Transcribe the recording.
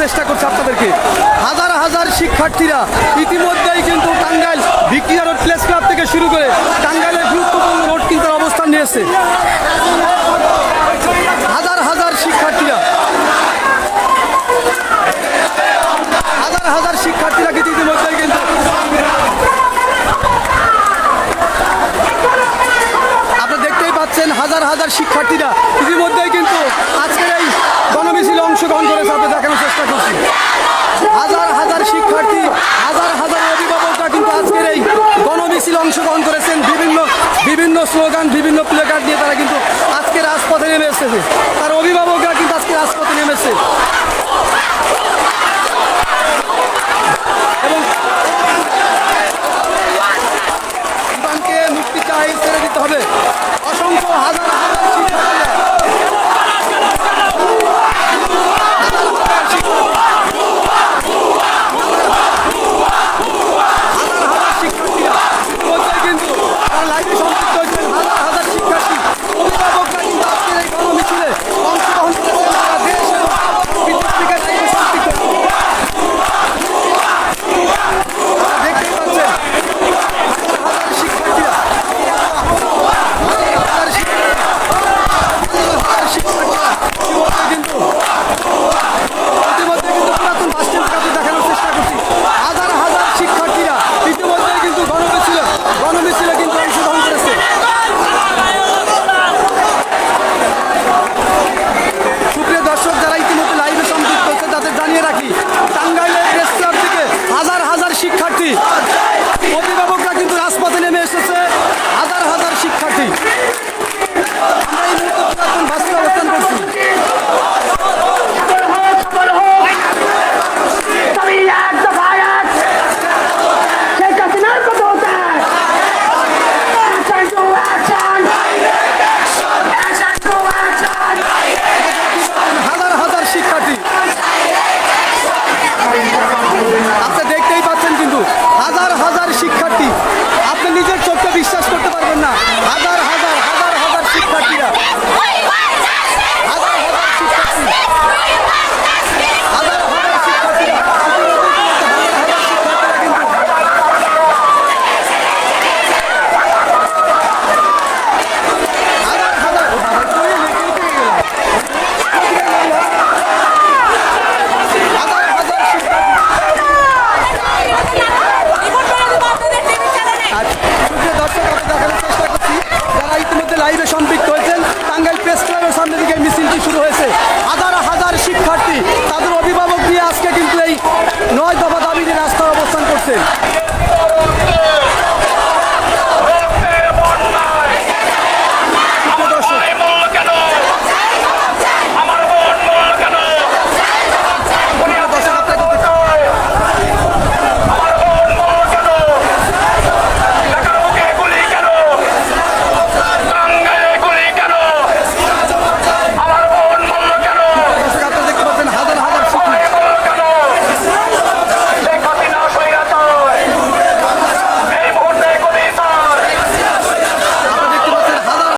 চেষ্টা করছে আপনাদেরকে। হাজার হাজার শিক্ষার্থীরা ইতিমধ্যেই কিন্তু Tangail Victoria road press club থেকে শুরু করে টাঙ্গাইলের গুরুত্বপূর্ণ রোড কিন্তু অবস্থান নিয়েছে। হাজার হাজার শিক্ষার্থীরা, হাজার হাজার শিক্ষার্থীরা কিন্তু ইতিমধ্যেই কিন্তু আপনারা দেখতেই পাচ্ছেন, হাজার হাজার শিক্ষার্থীরা ইতিমধ্যেই স্লোগান, বিভিন্ন প্লেকার্ড নিয়ে তারা কিন্তু আজকে রাজপথে নেমে এসেছে। তার অভিভাবকরা কিন্তু আজকে রাজপথে নেমেছে হয়েছে।